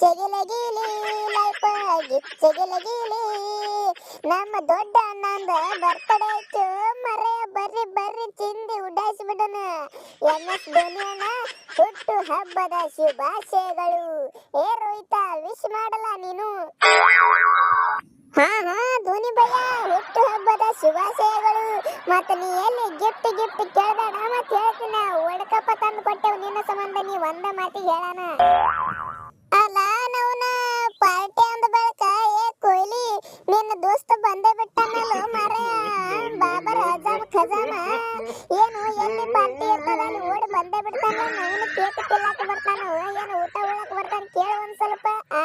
ಗಿಚ್ಚಗಿಲಗಿಲಿ ಲೈಫ ಗಿಚ್ಚಗಿಲಗಿಲಿ ನಮ್ಮ ದೊಡ್ಡ ಅಣ್ಣಂದ ಬರ್ತಡೇ ಮರೆ ಬರ್ರಿ ಬರ್ರಿ ಚಿಂದಿ ಉಡಾಯಿಸಿ ಬಿಡೋಣ. ಎಂ ಎಸ್ ಧೋನಿ ಅಣ್ಣ, ಹುಟ್ಟು ಹಬ್ಬದ ಶುಭಾಶಯಗಳು. ಏ ರೋಹಿತ ವಿಶ್ ಮಾಡಲ್ಲ ನೀನು? ಹಾ ಹಾ, ಧೋನಿ ಭಯ್ಯ, ಹುಟ್ಟು ಹಬ್ಬದ ಶುಭಾಶಯಗಳು. ಮತ್ತೆ ನೀ ಎಲ್ಲಿ ಗಿಫ್ಟ್ ಗಿಫ್ಟ್ ಕೇಳ್ಬೇಡ, ಮತ್ತೆ ಹೇಳ್ತೀನಿ. ವರ್ಲ್ಡ್ ಕಪ್ ತಂದು ಕೊಟ್ಟೆವು ನಿನ್ನ ಸಂಬಂಧ, ನೀ ಒಂದ ಮಾತಿಗೆ ಹೇಳಣ. ದೋಸ್ತ ಬಂದೇ ಬಿಟ್ಟಾನಲ್ಲ ಮಾರ. ಬಾಬಾ ರಾಜಾಮ ಖಜಾಮ. ಏನು ಎಲ್ಲಿ ಪಾರ್ಟಿ ಇರ್ತದ ಅಲ್ಲಿ ಓಡಿ ಬಂದೇ ಬಿಡ್ತಾನ. ನವನ ಕೇಕ್ ತಿನ್ನಕ ಬರ್ತಾನ. ಏನು ಊಟ ಉಳಕ್ ಬರ್ತಾನ ಕೇಳು ಒಂದ್ ಸ್ವಲ್ಪ. ಆ?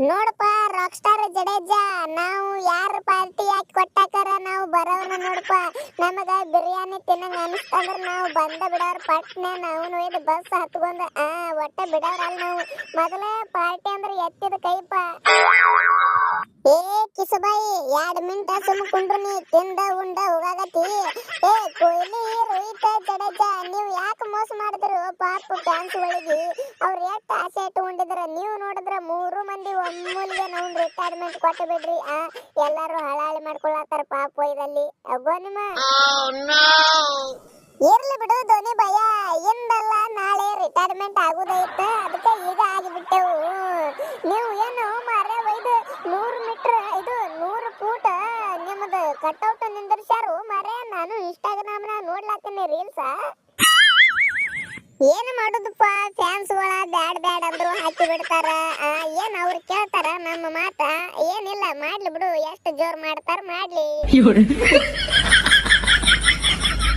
ನೋಡಪ್ಪ ರಾಕ್ ಸ್ಟಾರ್ ಜಡೇಜಾ. ನಾವು ಯಾರ ಪಾರ್ಟಿ ಹಾಕಿ ಕೊಟ್ಟಾಕಾರ ನಾವು ಬರೋನ ನೋಡಪ್ಪ. ನಮಗ ಬಿರಿಯಾನಿ ತಿನ್ನಂಗ ಅನಿಸ್ತಂದ್ರ ನಾವು ಬಂದ ಬಿಡೋರ್ ಪಟ್ನೆ ನಾವು ಇದು ಬಸ್ ಹತ್ಕೊಂಡ ಆ ಒಟ್ಟ ಬಿಡೋರಲ್ಲ ನಾವು. ಮೊದಲ ಪಾರ್ಟಿ ಅಂದ್ರೆ ಎತ್ತಿದ ಕೈಪ. ಎರಡ್ ಮಿಂಟ ಸುಮ್ಮ ಕುಂಡ್ರು ನೀ ತಿಂದ ಉಂಡ ಹೋಗಾಗತಿ ಏ ಕೊಹ್ಲಿ ರೋಹಿತ್ ಜಡೇಜಾ, ನೀವು ಯಾಕೆ ಮೋಸ ಮಾಡಿದ್ರು? ಪಾಪ ಫ್ಯಾನ್ಸ್ ಒಳಗೆ. ಅವ್ರು ಎಷ್ಟು ಆಸೆ ಇಟ್ಕೊಂಡಿದ್ರ? ನೀವು ನೋಡಿದ್ರ ಮೂರು ಮಂದಿ ಒಮ್ಮೂಲಿಗೆ ನಾವು ರಿಟೈರ್ಮೆಂಟ್ ಕೊಟ್ಟು ಬಿಡ್ರಿ ಆ, ಎಲ್ಲಾರು ಹಳಾಳಿ ಮಾಡ್ಕೊಳತ್ತಾರ ಪಾಪ ಇದಲ್ಲಿ ಅಗೋ ನಿಮ್ಮ. ಇರ್ಲಿ ಬಿಡು ಧ್ವನಿ ಭಯ. ಇಂದಲ್ಲ ನಾಳೆ ರಿಟೈರ್ಮೆಂಟ್ ಆಗುದೈತ ಅದಕ್ಕೆ ಈಗ ಆಗಿಬಿಟ್ಟೆವು. ನೀವು ಏನು ಕಟ್ಔಟ್ ನಿಂದಿರ್ಸ್ಯಾರು? ಮರೆ, ನಾನು ನ ನೋಡ್ಲಾತೀನಿ ರೀಲ್ಸ್. ಏನು ಮಾಡುದಪ್ಪ? ಫ್ಯಾನ್ಸ್ಗಳ ಬ್ಯಾಡ್ ಬ್ಯಾಡ್ ಅಂದ್ರು ಹಾಕಿ ಬಿಡ್ತಾರ. ಏನ್ ಅವ್ರು ಕೇಳ್ತಾರ ನಮ್ಮ ಮಾತ? ಏನಿಲ್ಲ, ಮಾಡ್ಲಿ ಬಿಡು, ಎಷ್ಟು ಜೋರ್ ಮಾಡ್ತಾರ ಮಾಡ್ಲಿ.